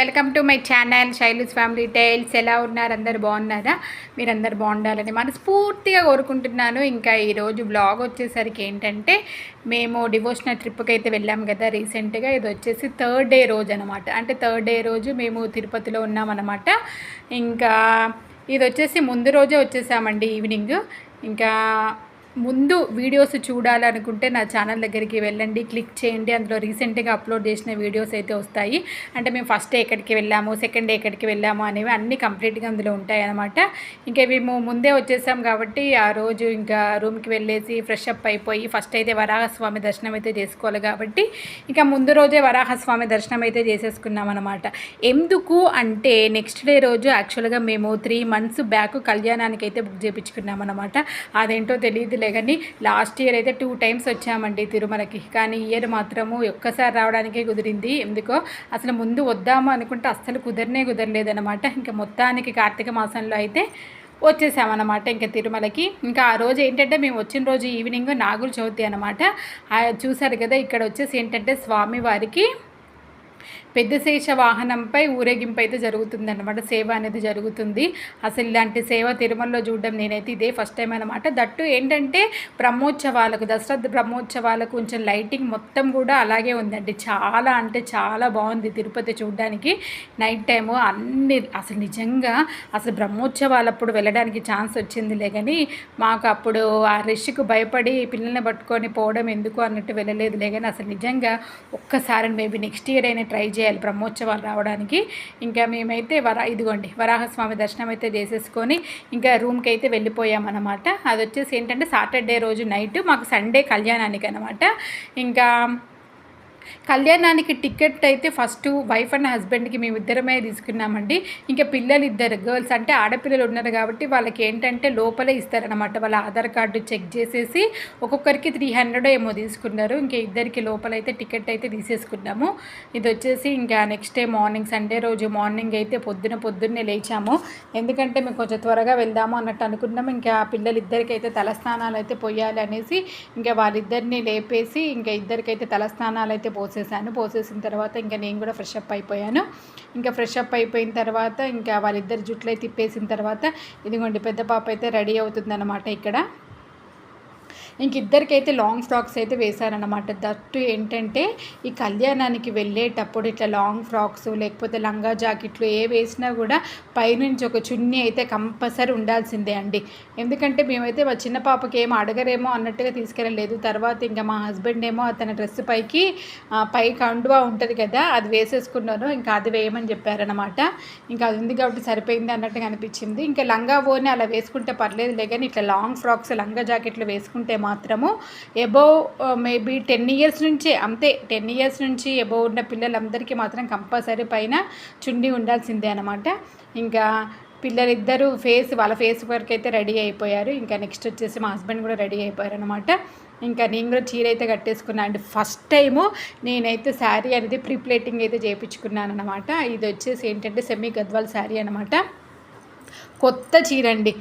Welcome to my channel Shaili's family tiles. ఎలా ఉన్నారు? అందరు బాగున్నారా? మీరందరు బాగుండాలని మనస్ఫూర్తిగా కోరుకుంటున్నాను. ఇంకా ఈరోజు బ్లాగ్ వచ్చేసరికి ఏంటంటే మేము డివోషనల్ ట్రిప్కి అయితే వెళ్ళాము కదా రీసెంట్గా ఇది వచ్చేసి థర్డ్ డే రోజు అనమాట అంటే థర్డ్ డే రోజు మేము తిరుపతిలో ఉన్నామన్నమాట. ఇంకా ఇది వచ్చేసి ముందు రోజే వచ్చేసామండి ఈవినింగ్ ఇంకా ముందు వీడియోస్ చూడాలనుకుంటే నా ఛానల్ దగ్గరికి వెళ్ళండి క్లిక్ చేయండి. అందులో రీసెంట్గా అప్లోడ్ చేసిన వీడియోస్ అయితే వస్తాయి. అంటే మేము ఫస్ట్ డే ఎక్కడికి వెళ్ళాము సెకండ్ డే ఎక్కడికి వెళ్ళాము అనేవి అన్నీ కంప్లీట్గా అందులో ఉంటాయి అనమాట ఇంకా మేము ముందే వచ్చేసాం కాబట్టి ఆ రోజు ఇంకా రూమ్కి వెళ్ళేసి ఫ్రెష్ అప్ అయిపోయి ఫస్ట్ అయితే వరాహస్వామి దర్శనం అయితే చేసుకోవాలి కాబట్టి ఇంకా ముందు రోజే వరాహస్వామి దర్శనం అయితే చేసేసుకున్నాం అనమాట ఎందుకు అంటే నెక్స్ట్ డే రోజు యాక్చువల్గా మేము త్రీ మంత్స్ బ్యాక్ కళ్యాణానికి అయితే బుక్ చేయించుకున్నాం అనమాట అదేంటో తెలియదులే కానీ లాస్ట్ ఇయర్ అయితే టూ టైమ్స్ వచ్చామండి తిరుమలకి. కానీ ఇయర్ మాత్రము ఒక్కసారి రావడానికే కుదిరింది. ఎందుకో అసలు ముందు వద్దాము అనుకుంటే అస్సలు కుదరనే కుదరలేదనమాట ఇంకా మొత్తానికి కార్తీక మాసంలో అయితే వచ్చేసామన్నమాట ఇంకా తిరుమలకి. ఇంకా ఆ రోజు ఏంటంటే మేము వచ్చిన రోజు ఈవినింగ్ నాగుల చవితి అనమాట చూసారు కదా ఇక్కడ వచ్చేసి ఏంటంటే స్వామివారికి పెద్ద శేష వాహనంపై ఊరేగింపు అయితే జరుగుతుంది అనమాట సేవ అనేది జరుగుతుంది. అసలు ఇలాంటి సేవ తిరుమలలో చూడడం నేనైతే ఇదే ఫస్ట్ టైం అనమాట దట్టు ఏంటంటే బ్రహ్మోత్సవాలకు దసరా బ్రహ్మోత్సవాలకు కొంచెం లైటింగ్ మొత్తం కూడా అలాగే ఉందండి. చాలా అంటే చాలా బాగుంది తిరుపతి చూడడానికి. నైట్ టైము అన్ని అసలు నిజంగా అసలు బ్రహ్మోత్సవాలప్పుడు వెళ్ళడానికి ఛాన్స్ వచ్చిందిలే కానీ మాకు అప్పుడు ఆ రష్కు భయపడి పిల్లల్ని పట్టుకొని పోవడం ఎందుకు అన్నట్టు వెళ్ళలేదులే కానీ అసలు నిజంగా ఒక్కసారి మేబీ నెక్స్ట్ ఇయర్ అయినా ట్రై చేయాలి బ్రహ్మోత్సవాలు రావడానికి. ఇంకా మేమైతే వరా ఇదిగోండి వరాహస్వామి దర్శనం అయితే చేసేసుకొని ఇంకా రూమ్కి అయితే వెళ్ళిపోయామన్నమాట. అది వచ్చేసి ఏంటంటే సాటర్డే రోజు నైట్ మాకు సండే కళ్యాణానికి అనమాట ఇంకా కళ్యాణానికి టికెట్ అయితే ఫస్ట్ వైఫ్ అండ్ హస్బెండ్కి మేము ఇద్దరమే తీసుకున్నామండి. ఇంకా పిల్లలు ఇద్దరు గర్ల్స్ అంటే ఆడపిల్లలు ఉన్నారు కాబట్టి వాళ్ళకి ఏంటంటే లోపలే ఇస్తారనమాట వాళ్ళ ఆధార్ కార్డు చెక్ చేసేసి ఒక్కొక్కరికి త్రీ హండ్రెడ్ ఏమో తీసుకున్నారు. ఇంకా ఇద్దరికి లోపల అయితే టికెట్ అయితే తీసేసుకున్నాము. ఇది వచ్చేసి ఇంకా నెక్స్ట్ డే మార్నింగ్ సండే రోజు మార్నింగ్ అయితే పొద్దున పొద్దున్నే లేచాము. ఎందుకంటే మేము కొంచెం త్వరగా వెళ్దాము అన్నట్టు అనుకున్నాము ఇంకా పిల్లలు ఇద్దరికి అయితే తలస్నానాలు అయితే పోయాలి అనేసి ఇంకా వాళ్ళిద్దరిని లేపేసి ఇంకా ఇద్దరికైతే తలస్నానాలు అయితే పోసేసాను. పోసేసిన తర్వాత ఇంకా నేను కూడా ఫ్రెష్ అప్ అయిపోయాను. ఇంకా ఫ్రెష్ అప్ అయిపోయిన తర్వాత ఇంకా వాళ్ళిద్దరు జుట్లు అయితే తిప్పేసిన తర్వాత ఇదిగోండి పెద్ద పాప అయితే రెడీ అవుతుందన్నమాట ఇక్కడ. ఇంక ఇద్దరికైతే లాంగ్ ఫ్రాక్స్ అయితే వేశారనమాట దట్టు ఏంటంటే ఈ కళ్యాణానికి వెళ్ళేటప్పుడు ఇట్లా లాంగ్ ఫ్రాక్స్ లేకపోతే లంగా జాకెట్లు ఏ వేసినా కూడా పైనుంచి ఒక చున్నీ అయితే కంపల్సరీ ఉండాల్సిందే అండి. ఎందుకంటే మేమైతే మా చిన్న పాపకి ఏమో అడగరేమో అన్నట్టుగా తీసుకెళ్ళలేదు. తర్వాత ఇంకా మా హస్బెండ్ ఏమో అతని డ్రెస్ పైకి పై కండువా ఉంటుంది కదా అది వేసేసుకున్నాను. ఇంకా అది వేయమని చెప్పారనమాట ఇంకా అది ఉంది కాబట్టి సరిపోయింది అన్నట్టుగా అనిపించింది. ఇంకా లంగా ఓని అలా వేసుకుంటే పర్లేదు కానీ ఇట్లా లాంగ్ ఫ్రాక్స్ లంగా జాకెట్లు వేసుకుంటే మాత్రము ఎబోవ్ మేబీ టెన్ ఇయర్స్ నుంచే అంతే టెన్ ఇయర్స్ నుంచి ఎబోవ్ ఉన్న పిల్లలందరికీ మాత్రం కంపల్సరీ పైన చుండి ఉండాల్సిందే అనమాట ఇంకా పిల్లలిద్దరూ ఫేస్ వాళ్ళ ఫేస్ వరకు అయితే రెడీ అయిపోయారు. ఇంకా నెక్స్ట్ వచ్చేసి మా హస్బెండ్ కూడా రెడీ అయిపోయారు అనమాట ఇంకా నేను కూడా చీర అయితే కట్టేసుకున్నాను అండ్ ఫస్ట్ టైము నేనైతే శారీ అనేది ప్రీప్లేటింగ్ అయితే చేయించుకున్నాను అనమాట ఇది వచ్చేసి ఏంటంటే సెమీ గద్వాల్ శారీ అనమాట కొత్త చీర అండి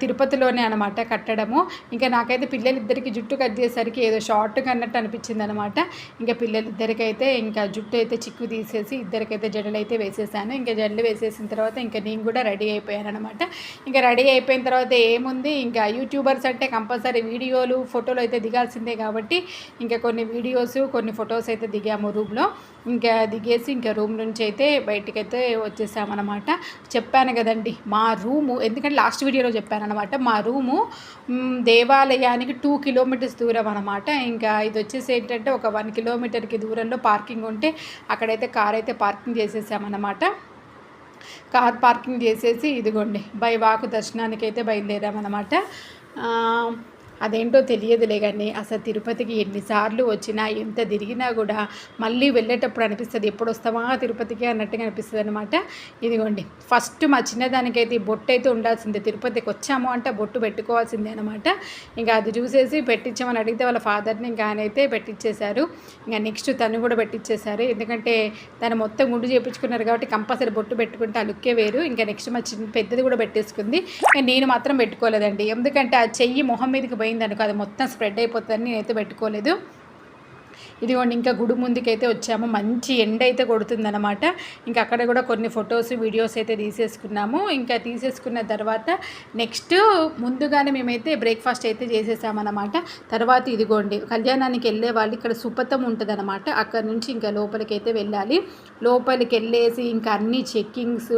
తిరుపతిలోనే అనమాట కట్టడము. ఇంకా నాకైతే పిల్లలిద్దరికి జుట్టు కట్ చేసేసరికి ఏదో షార్ట్గా అన్నట్టు అనిపించింది అనమాట ఇంకా పిల్లలిద్దరికైతే ఇంకా జుట్టు అయితే చిక్కు తీసేసి ఇద్దరికైతే జడలు అయితే వేసేసాను. ఇంకా జడలు వేసేసిన తర్వాత ఇంకా నేను కూడా రెడీ అయిపోయాను అనమాట ఇంకా రెడీ అయిపోయిన తర్వాత ఏముంది? ఇంకా యూట్యూబర్స్ అంటే కంపల్సరీ వీడియోలు ఫోటోలు అయితే దిగాల్సిందే కాబట్టి ఇంకా కొన్ని వీడియోస్ కొన్ని ఫొటోస్ అయితే దిగాము రూమ్లో. ఇంకా దిగేసి ఇంకా రూమ్ నుంచి అయితే బయటికైతే వచ్చేసామన్నమాట. చెప్పాను కదండి మా రూము ఎందుకంటే లాస్ట్ వీడియోలో చెప్పాను అనమాట మా రూము దేవాలయానికి టూ కిలోమీటర్స్ దూరం అనమాట ఇంకా ఇది వచ్చేసి ఏంటంటే ఒక వన్ కిలోమీటర్కి దూరంలో పార్కింగ్ ఉంటే అక్కడైతే కార్ అయితే పార్కింగ్ చేసేసామన్నమాట. కార్ పార్కింగ్ చేసేసి ఇదిగోండి బై వాకు దర్శనానికి అయితే బయలుదేరామన్నమాట అదేంటో తెలియదులే కానీ అసలు తిరుపతికి ఎన్నిసార్లు వచ్చినా ఎంత తిరిగినా కూడా మళ్ళీ వెళ్ళేటప్పుడు అనిపిస్తుంది ఎప్పుడు వస్తామా తిరుపతికి అన్నట్టుగా అనిపిస్తుంది అనమాట ఇదిగోండి ఫస్ట్ మా చిన్నదానికైతే ఈ బొట్టు అయితే ఉండాల్సిందే తిరుపతికి వచ్చాము అంటే బొట్టు పెట్టుకోవాల్సిందే అనమాట ఇంకా అది చూసేసి పెట్టించామని అడిగితే వాళ్ళ ఫాదర్ని ఇంకా ఆయన అయితే పెట్టించేశారు ఇంకా నెక్స్ట్ తను కూడా పెట్టించేశారు ఎందుకంటే తను మొత్తం గుండు చేయించుకున్నారు కాబట్టి కంపల్సరీ బొట్టు పెట్టుకుంటే ఆ లుక్కే వేరు. ఇంకా నెక్స్ట్ మా చిన్న పెద్దది కూడా పెట్టేసుకుంది. ఇంకా నేను మాత్రం పెట్టుకోలేదండి. ఎందుకంటే ఆ చెయ్యి మొహం మీదకి పోయి అయిందనుకో అది మొత్తం స్ప్రెడ్ అయిపోతుందని నేనైతే పెట్టుకోలేదు. ఇదిగోండి ఇంకా గుడి ముందుకైతే వచ్చాము. మంచి ఎండ అయితే కొడుతుందనమాట ఇంకా అక్కడ కూడా కొన్ని ఫొటోస్ వీడియోస్ అయితే తీసేసుకున్నాము. ఇంకా తీసేసుకున్న తర్వాత నెక్స్ట్ ముందుగానే మేమైతే బ్రేక్ఫాస్ట్ అయితే చేసేసామన్నమాట. తర్వాత ఇదిగోండి కళ్యాణానికి వెళ్ళే వాళ్ళు ఇక్కడ సుపతం ఉంటుంది అనమాట అక్కడ నుంచి ఇంకా లోపలికి అయితే వెళ్ళాలి. లోపలికి వెళ్ళేసి ఇంకా అన్ని చెక్కింగ్స్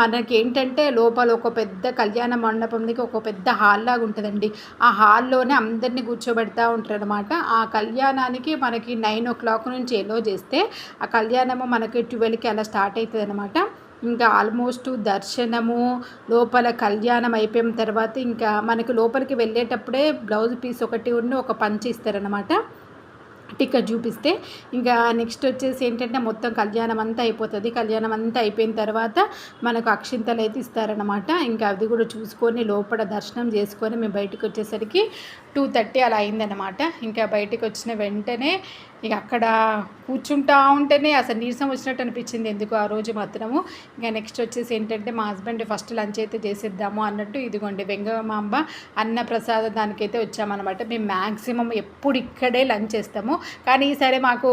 మనకి ఏంటంటే లోపల ఒక పెద్ద కళ్యాణ మండపంకి ఒక పెద్ద హాల్ లాగా ఉంటుందండి. ఆ హాల్లోనే అందరినీ కూర్చోబెడతా ఉంటారనమాట ఆ కళ్యాణానికి మనకి నైన్ ఓ క్లాక్ నుంచి ఎలో చేస్తే ఆ కళ్యాణము మనకి ట్వెల్వ్కి అలా స్టార్ట్ అవుతుంది అనమాట ఇంకా ఆల్మోస్ట్ దర్శనము లోపల కళ్యాణం అయిపోయిన తర్వాత ఇంకా మనకి లోపలికి వెళ్ళేటప్పుడే బ్లౌజ్ పీస్ ఒకటి ఉండి ఒక పంచి ఇస్తారనమాట టికెట్ చూపిస్తే ఇంకా నెక్స్ట్ వచ్చేసి ఏంటంటే మొత్తం కళ్యాణం అంతా అయిపోతుంది. కళ్యాణం అంతా అయిపోయిన తర్వాత మనకు అక్షింతలు అయితే ఇస్తారనమాట ఇంకా అది కూడా చూసుకొని లోపల దర్శనం చేసుకొని మేము బయటకు వచ్చేసరికి టూ థర్టీ అలా అయిందనమాట ఇంకా బయటకు వచ్చిన వెంటనే ఇక అక్కడ కూర్చుంటా ఉంటేనే అసలు నీరసం వచ్చినట్టు అనిపించింది ఎందుకు ఆ రోజు మాత్రము. ఇంకా నెక్స్ట్ వచ్చేసి ఏంటంటే మా హస్బెండ్ ఫస్ట్ లంచ్ అయితే చేసేద్దాము అన్నట్టు ఇదిగోండి వెంగమాంబ అన్న ప్రసాద దానికైతే వచ్చామన్నమాట. మేము మ్యాక్సిమం ఎప్పుడు ఇక్కడే లంచ్ చేస్తాము. కానీ ఈసారి మాకు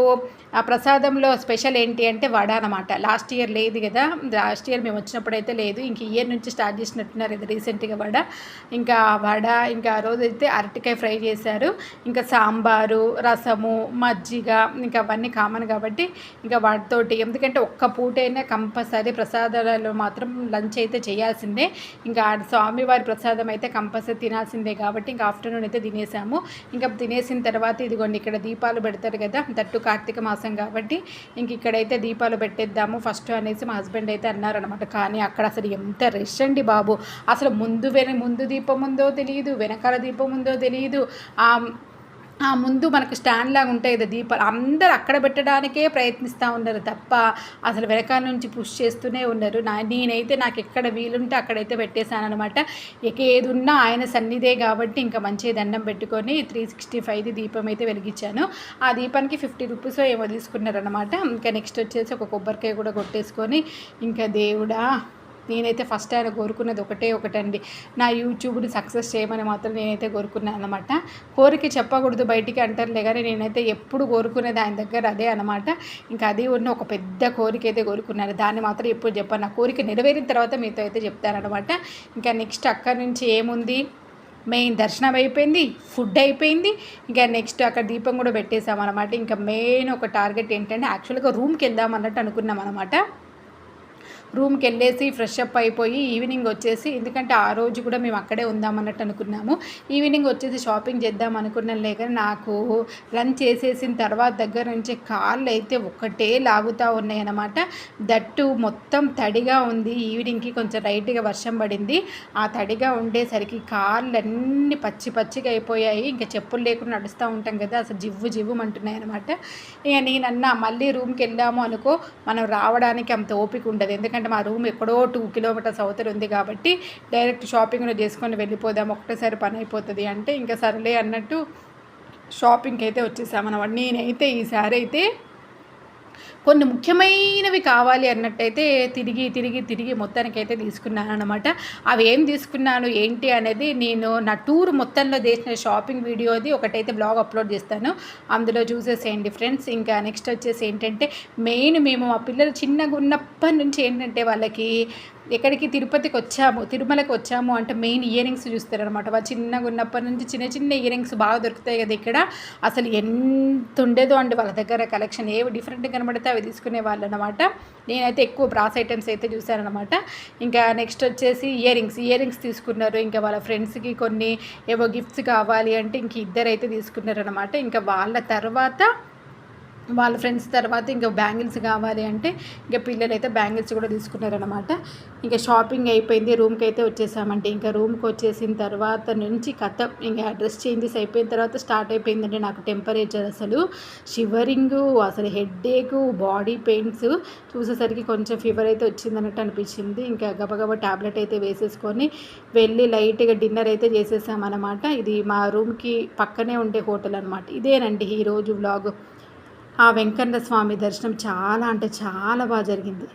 ఆ ప్రసాదంలో స్పెషల్ ఏంటి అంటే వడ అనమాట లాస్ట్ ఇయర్ లేదు కదా. లాస్ట్ ఇయర్ మేము వచ్చినప్పుడు అయితే లేదు. ఇంక ఇయర్ నుంచి స్టార్ట్ చేసినట్టున్నారు ఇది రీసెంట్గా వడ. ఇంకా వడ ఇంకా ఆ రోజు అయితే అరటికాయ ఫ్రై చేశారు. ఇంకా సాంబారు రసము మజ్జి మజ్జిగ ఇంకా అవన్నీ కామన్ కాబట్టి ఇంకా వాటితోటి. ఎందుకంటే ఒక్క పూటైనా కంపల్సరీ ప్రసాదాలలో మాత్రం లంచ్ అయితే చేయాల్సిందే. ఇంకా స్వామివారి ప్రసాదం అయితే కంపల్సరీ తినాల్సిందే కాబట్టి ఇంకా ఆఫ్టర్నూన్ అయితే తినేసాము. ఇంకా తినేసిన తర్వాత ఇదిగోండి ఇక్కడ దీపాలు పెడతారు కదా దట్టు కార్తీక మాసం కాబట్టి ఇంక ఇక్కడైతే దీపాలు పెట్టేద్దాము ఫస్ట్ అనేసి మా హస్బెండ్ అయితే అన్నారనమాట కానీ అక్కడ అసలు ఎంత రష్ అండి బాబు. అసలు ముందు వెన ముందు దీపం ఉందో తెలియదు వెనకాల దీపం ఉందో తెలియదు ఆ ముందు మనకు స్టాండ్ లాగా ఉంటాయి కదా దీపాలు. అందరు అక్కడ పెట్టడానికే ప్రయత్నిస్తూ ఉన్నారు తప్ప అసలు వెనకాల నుంచి పుష్ చేస్తూనే ఉన్నారు. నా నేనైతే నాకు ఎక్కడ వీలుంటే అక్కడైతే పెట్టేశానమాట అనమాట ఇక ఏది ఉన్నా ఆయన సన్నిధే కాబట్టి ఇంకా మంచి దండం పెట్టుకొని త్రీ సిక్స్టీ ఫైవ్ది దీపం అయితే వెలిగించాను. ఆ దీపానికి ఫిఫ్టీ రూపీస్ ఏమో తీసుకున్నారనమాట ఇంకా నెక్స్ట్ వచ్చేసి ఒక కొబ్బరికాయ కూడా కొట్టేసుకొని ఇంకా దేవుడా నేనైతే ఫస్ట్ ఆయన కోరుకున్నది ఒకటే ఒకటండి. నా యూట్యూబ్ని సక్సెస్ చేయమని మాత్రం నేనైతే కోరుకున్నాను అనమాట కోరిక చెప్పకూడదు బయటికి అంటారులే కానీ నేనైతే ఎప్పుడు కోరుకునేది ఆయన దగ్గర అదే అనమాట ఇంకా అది ఉన్న ఒక పెద్ద కోరిక అయితే కోరుకున్నాను. దాన్ని మాత్రం ఎప్పుడు చెప్పాను. నా కోరిక నెరవేరిన తర్వాత మీతో అయితే చెప్తారనమాట ఇంకా నెక్స్ట్ అక్కడి నుంచి ఏముంది? మెయిన్ దర్శనం అయిపోయింది ఫుడ్ అయిపోయింది. ఇంకా నెక్స్ట్ అక్కడ దీపం కూడా పెట్టేసామన్నమాట ఇంకా మెయిన్ ఒక టార్గెట్ ఏంటంటే యాక్చువల్గా రూమ్కి వెళ్దాం అన్నట్టు అనుకున్నాం అనమాట రూమ్కి వెళ్ళేసి ఫ్రెష్ అప్ అయిపోయి ఈవినింగ్ వచ్చేసి ఎందుకంటే ఆ రోజు కూడా మేము అక్కడే ఉందామన్నట్టు అనుకున్నాము. ఈవినింగ్ వచ్చేసి షాపింగ్ చేద్దాం అనుకున్నాం లేక నాకు లంచ్ చేసేసిన తర్వాత దగ్గర నుంచి కాళ్ళు అయితే ఒకటే లాగుతూ ఉన్నాయన్నమాట దట్టు మొత్తం తడిగా ఉంది. ఈవినింగ్కి కొంచెం రైట్గా వర్షం పడింది. ఆ తడిగా ఉండేసరికి కాళ్ళు అన్నీ పచ్చి పచ్చిగా అయిపోయాయి. ఇంకా చెప్పులు లేకుండా నడుస్తూ ఉంటాం కదా అసలు జివ్వు జివ్వు అంటున్నాయి అనమాట ఇక నేనన్నా మళ్ళీ రూమ్కి వెళ్ళాము అనుకో మనం రావడానికి అంత ఓపిక ఉండదు. ఎందుకంటే ఎందుకంటే మా రూమ్ ఎక్కడో టూ కిలోమీటర్స్ అవతల ఉంది కాబట్టి డైరెక్ట్ షాపింగ్ చేసుకొని వెళ్ళిపోదాం ఒకటేసారి పని అయిపోతుంది అంటే ఇంకా సరేలే అన్నట్టు షాపింగ్కి అయితే వచ్చేసామన్నమాట. నేనైతే ఈసారి అయితే కొన్ని ముఖ్యమైనవి కావాలి అన్నట్టయితే తిరిగి తిరిగి తిరిగి మొత్తానికి అయితే తీసుకున్నాను అనమాట అవి ఏం తీసుకున్నాను ఏంటి అనేది నేను నా టూర్ మొత్తంలో చేసిన షాపింగ్ వీడియోది ఒకటైతే బ్లాగ్ అప్లోడ్ చేస్తాను. అందులో చూసేసేయండి ఫ్రెండ్స్? ఇంకా నెక్స్ట్ వచ్చేసి ఏంటంటే మెయిన్ మేము మా పిల్లలు చిన్నగా ఉన్నప్పటి నుంచి ఏంటంటే వాళ్ళకి ఎక్కడికి తిరుపతికి వచ్చాము తిరుమలకి వచ్చాము అంటే మెయిన్ ఇయర్ రింగ్స్ చూస్తారనమాట వాళ్ళు చిన్నగా ఉన్నప్పటి నుంచి చిన్న చిన్న ఇయర్ రింగ్స్ బాగా దొరుకుతాయి కదా ఇక్కడ. అసలు ఎంత ఉండేదో అండి వాళ్ళ దగ్గర కలెక్షన్ ఏవి డిఫరెంట్ కనబడితే అవి తీసుకునే వాళ్ళు అనమాట నేనైతే ఎక్కువ బ్రాస్ ఐటమ్స్ అయితే చూశానమాట ఇంకా నెక్స్ట్ వచ్చేసి ఇయర్ రింగ్స్ ఇయర్ రింగ్స్ తీసుకున్నారు. ఇంకా వాళ్ళ ఫ్రెండ్స్కి కొన్ని ఏవో గిఫ్ట్స్ కావాలి అంటే ఇంక ఇద్దరు అయితే తీసుకున్నారనమాట ఇంకా వాళ్ళ తర్వాత వాళ్ళ ఫ్రెండ్స్ తర్వాత ఇంకా బ్యాంగిల్స్ కావాలి అంటే ఇంకా పిల్లలు అయితే బ్యాంగిల్స్ కూడా తీసుకున్నారనమాట ఇంకా షాపింగ్ అయిపోయింది రూమ్కి అయితే వచ్చేసామంటే ఇంకా రూమ్కి వచ్చేసిన తర్వాత నుంచి కథ ఇంకా డ్రెస్ చేంజెస్ అయిపోయిన తర్వాత స్టార్ట్ అయిపోయిందంటే నాకు టెంపరేచర్ అసలు. షివరింగ్ అసలు హెడ్ఏక్ బాడీ పెయిన్స్ చూసేసరికి కొంచెం ఫీవర్ అయితే వచ్చిందన్నట్టు అనిపించింది. ఇంకా గబగబ ట్యాబ్లెట్ అయితే వేసేసుకొని వెళ్ళి లైట్గా డిన్నర్ అయితే చేసేసామన్నమాట. ఇది మా రూమ్కి పక్కనే ఉండే హోటల్ అనమాట ఇదేనండి ఈరోజు వ్లాగ్. ఆ వెంకన్న స్వామి దర్శనం చాలా అంటే చాలా బాగా జరిగింది.